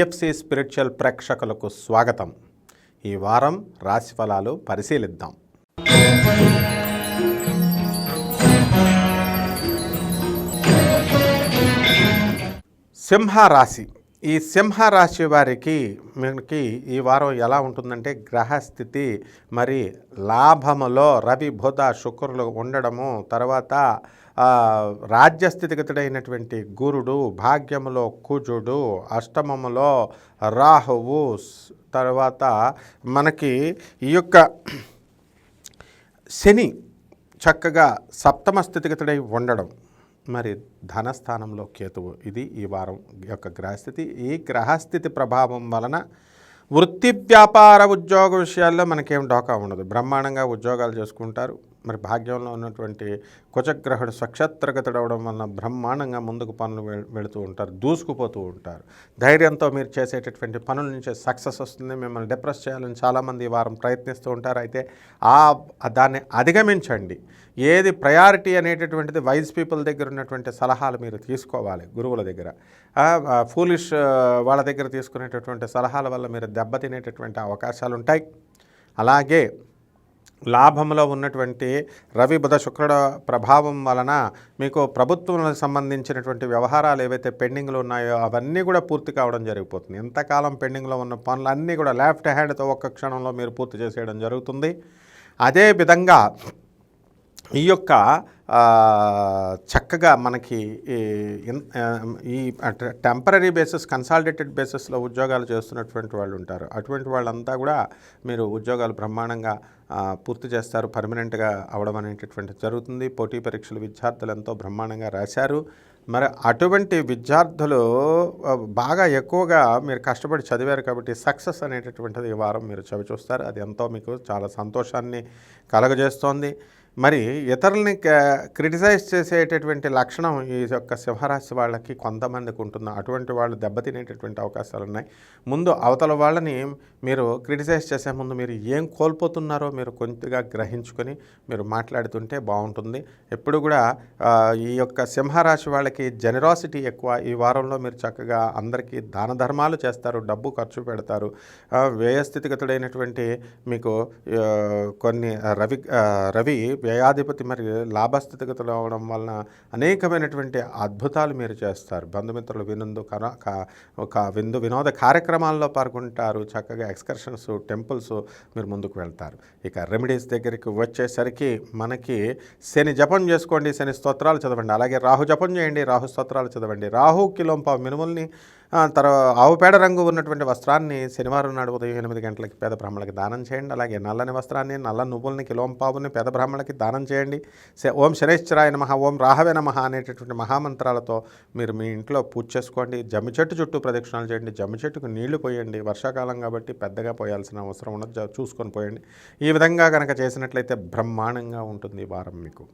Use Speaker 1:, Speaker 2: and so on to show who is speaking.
Speaker 1: తులసి spiritual ప్రేక్షకులకు స్వాగతం. ఈ వారం రాశి ఫలాలు పరిశీలిద్దాం. సింహ రాశి ఈ సింహ రాశి వారికి మనకి ఈ వారం ఎలా ఉంటుందంటే గ్రహస్థితి మరి లాభములో రవి బుధ శుక్రులు ఉండడము తర్వాత రాజ్యస్థితిగతుడైనటువంటి గురుడు భాగ్యములో కుజుడు అష్టమములో రాహువు తర్వాత మనకి ఈ యొక్క శని చక్కగా సప్తమ స్థితిగతుడై ఉండడం. మరి ధనస్థానంలో కేతువు. ఇది ఈ వారం యొక్క గ్రహస్థితి. ఈ గ్రహస్థితి ప్రభావం వలన వృత్తి వ్యాపార ఉద్యోగ విషయాల్లో మనకేం డోకా ఉండదు. బ్రహ్మాండంగా ఉద్యోగాలు చేసుకుంటారు. మరి భాగ్యంలో ఉన్నటువంటి కుచగ్రహుడు స్వక్షత్రగతుడు వలన బ్రహ్మాండంగా ముందుకు పనులు వె- వెళుతూ ఉంటారు దూసుకుపోతూ ఉంటారు. ధైర్యంతో మీరు చేసేటటువంటి పనుల నుంచి సక్సెస్ వస్తుంది. మిమ్మల్ని డిప్రెస్ చేయాలని చాలామంది ఈ వారం ప్రయత్నిస్తూ ఉంటారు. అయితే ఆ దాన్ని అధిగమించండి. ఏది ప్రయారిటీ అనేటటువంటిది వైజ్ పీపుల్ దగ్గర ఉన్నటువంటి సలహాలు మీరు తీసుకోవాలి గురువుల దగ్గర. ఫూలిష్ వాళ్ళ దగ్గర తీసుకునేటటువంటి సలహాల వల్ల మీరు దెబ్బతినేటటువంటి అవకాశాలు ఉంటాయి అలాగే లాభంలో ఉన్నటువంటి రవి బుధ శుక్రుడ ప్రభావం వలన మీకు ప్రభుత్వంలో సంబంధించినటువంటి వ్యవహారాలు ఏవైతే పెండింగ్లో ఉన్నాయో అవన్నీ కూడా పూర్తి కావడం జరిగిపోతుంది. ఎంతకాలం పెండింగ్లో ఉన్న పనులు అన్నీ కూడా లెఫ్ట్ హ్యాండ్తో ఒక్క క్షణంలో మీరు పూర్తి చేసేయడం జరుగుతుంది. అదే విధంగా ఈ యొక్క చక్కగా మనకి ఈ టెంపరీ బేసిస్ కన్సాలిడేటెడ్ బేసిస్లో ఉద్యోగాలు చేస్తున్నటువంటి వాళ్ళు ఉంటారు. అటువంటి వాళ్ళంతా కూడా మీరు ఉద్యోగాలు బ్రహ్మాండంగా పూర్తి చేస్తారు పర్మనెంట్గా అవడం అనేటటువంటి జరుగుతుంది. పోటీ పరీక్షలు విద్యార్థులు ఎంతో బ్రహ్మాండంగా రాశారు. మరి అటువంటి విద్యార్థులు బాగా ఎక్కువగా మీరు కష్టపడి చదివారు కాబట్టి సక్సెస్ అనేటటువంటిది ఈ వారం మీరు చవి చూస్తారు అది ఎంతో మీకు చాలా సంతోషాన్ని కలగజేస్తోంది. మరి ఇతరుల్ని క్రిటిసైజ్ చేసేటటువంటి లక్షణం ఈ యొక్క సింహరాశి వాళ్ళకి కొంతమందికి ఉంటుంది? అటువంటి వాళ్ళు దెబ్బతినేటటువంటి అవకాశాలు ఉన్నాయి ముందు అవతల వాళ్ళని మీరు క్రిటిసైజ్ చేసే ముందు మీరు ఏం కోల్పోతున్నారో మీరు కొద్దిగా గ్రహించుకొని మీరు మాట్లాడుతుంటే బాగుంటుంది. ఎప్పుడు కూడా ఈ యొక్క సింహరాశి వాళ్ళకి జనరాసిటీ ఎక్కువ. ఈ వారంలో మీరు చక్కగా అందరికీ దాన ధర్మాలు చేస్తారు డబ్బు ఖర్చు పెడతారు. వ్యయస్థితిగతుడైనటువంటి మీకు కొన్ని రవి రవి వ్యయాధిపతి మరి లాభస్థితిగతులు అవడం వలన అనేకమైనటువంటి అద్భుతాలు మీరు చేస్తారు. బంధుమిత్రులు వినందు ఒక విందు వినోద కార్యక్రమాల్లో పాల్గొంటారు. చక్కగా ఎక్స్కర్షన్స్ టెంపుల్స్ మీరు ముందుకు వెళ్తారు. ఇక రెమెడీస్ దగ్గరికి వచ్చేసరికి మనకి శని జపం చేసుకోండి శని స్తోత్రాలు చదవండి. అలాగే రాహు జపం చేయండి రాహు స్తోత్రాలు చదవండి. రాహు కిలోంప మినుముల్ని తర్వాత ఆవుపేడ రంగు ఉన్నటువంటి వస్త్రాన్ని శనివారం నాడు ఉదయం ఎనిమిది గంటలకి పేద బ్రాహ్మణులకి దానం చేయండి. అలాగే నల్లని వస్త్రాన్ని నల్ల నువ్వుల్ని కిలోంపావుని పేద బ్రాహ్మణులకి దానం చేయండి. శ- ఓం శనేశ్వరాయ నమః ఓం రాహవే నమః అనేటటువంటి మహామంత్రాలతో మీరు మీ ఇంట్లో పూజ చేసుకోండి. జమ్మి చెట్టు చుట్టూ ప్రదక్షిణాలు చేయండి. జమ్మి చెట్టుకు నీళ్ళు పోయండి. వర్షాకాలం కాబట్టి పెద్దగా పోయాల్సిన అవసరం ఉండదు. చూసుకొని పోయండి. ఈ విధంగా కనుక చేసినట్లయితే బ్రహ్మాండంగా ఉంటుంది ఈ వారం మీకు.